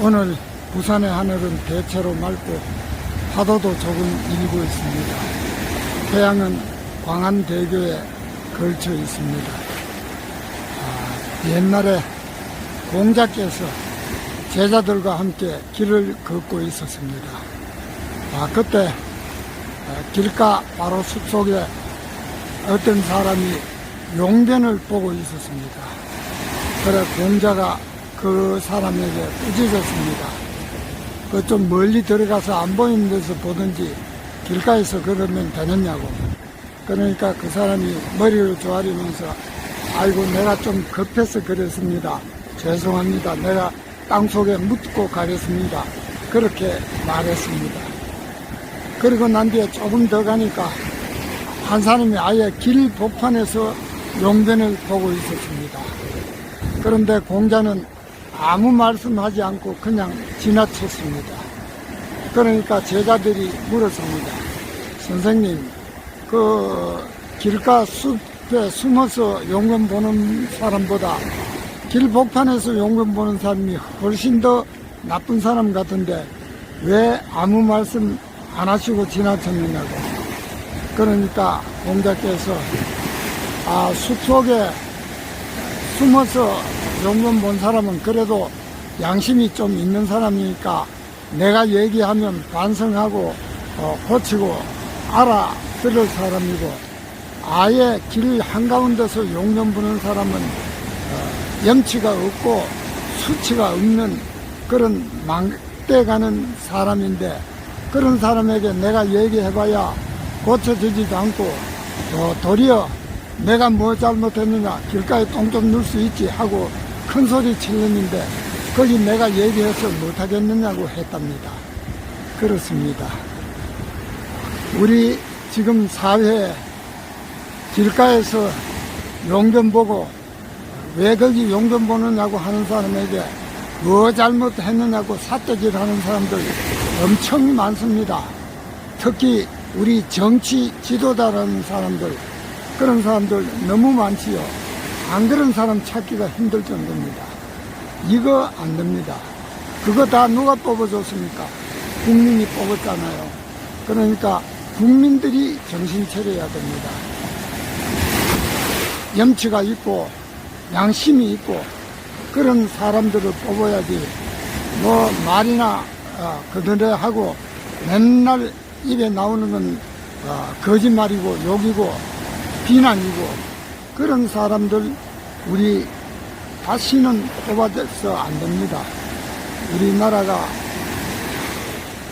오늘 부산의 하늘은 대체로 맑고 파도도 조금 일고 있습니다. 태양은 광안대교에 걸쳐 있습니다. 아, 옛날에 공자께서 제자들과 함께 길을 걷고 있었습니다. 아, 그때 아, 길가 바로 숲속에 어떤 사람이 용변을 보고 있었습니다. 그래 공자가 그 사람에게 꾸짖었습니다. 그 좀 멀리 들어가서 안 보이는 데서 보든지 길가에서 걸으면 되느냐고. 그러니까 그 사람이 머리를 조아리면서 아이고 내가 좀 급해서 그랬습니다. 죄송합니다. 내가 땅속에 묻고 가겠습니다. 그렇게 말했습니다. 그리고 난 뒤에 조금 더 가니까 한 사람이 아예 길 복판에서 용변을 보고 있었습니다. 그런데 공자는 아무 말씀하지 않고 그냥 지나쳤습니다. 그러니까 제자들이 물었습니다. 선생님, 그 길가 숲에 숨어서 용변 보는 사람보다 길 복판에서 용변 보는 사람이 훨씬 더 나쁜 사람 같은데 왜 아무 말씀 안 하시고 지나쳤느냐고. 그러니까 공자께서 아, 숲 속에 숨어서 용변 본 사람은 그래도 양심이 좀 있는 사람이니까 내가 얘기하면 반성하고 어, 고치고 알아들을 사람이고 아예 길 한가운데서 용변 부는 사람은 어, 염치가 없고 수치가 없는 그런 망대가는 사람인데 그런 사람에게 내가 얘기해봐야 고쳐지지도 않고 또 도리어 내가 뭐 잘못했느냐 길가에 똥좀 넣을 수 있지 하고 큰 소리 치려는데 거기 내가 얘기해서 못하겠느냐고 했답니다. 그렇습니다. 우리 지금 사회에 길가에서 용변 보고 왜 거기 용변 보느냐고 하는 사람에게 뭐 잘못했느냐고 삿대질 하는 사람들 엄청 많습니다. 특히 우리 정치 지도자라는 사람들 그런 사람들 너무 많지요. 안 그런 사람 찾기가 힘들 정도입니다. 이거 안 됩니다. 그거 다 누가 뽑아줬습니까? 국민이 뽑았잖아요. 그러니까 국민들이 정신 차려야 됩니다. 염치가 있고 양심이 있고 그런 사람들을 뽑아야지 뭐 말이나 어, 그들에 하고 맨날 입에 나오는 건 어, 거짓말이고 욕이고 비난이고 그런 사람들 우리 다시는 뽑아서 안 됩니다. 우리나라가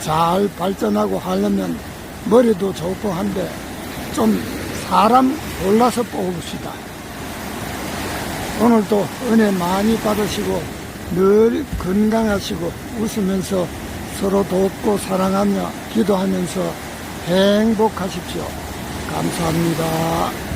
잘 발전하고 하려면 머리도 좋고 한데 좀 사람 골라서 뽑읍시다. 오늘도 은혜 많이 받으시고 늘 건강하시고 웃으면서 서로 돕고 사랑하며 기도하면서 행복하십시오. 감사합니다.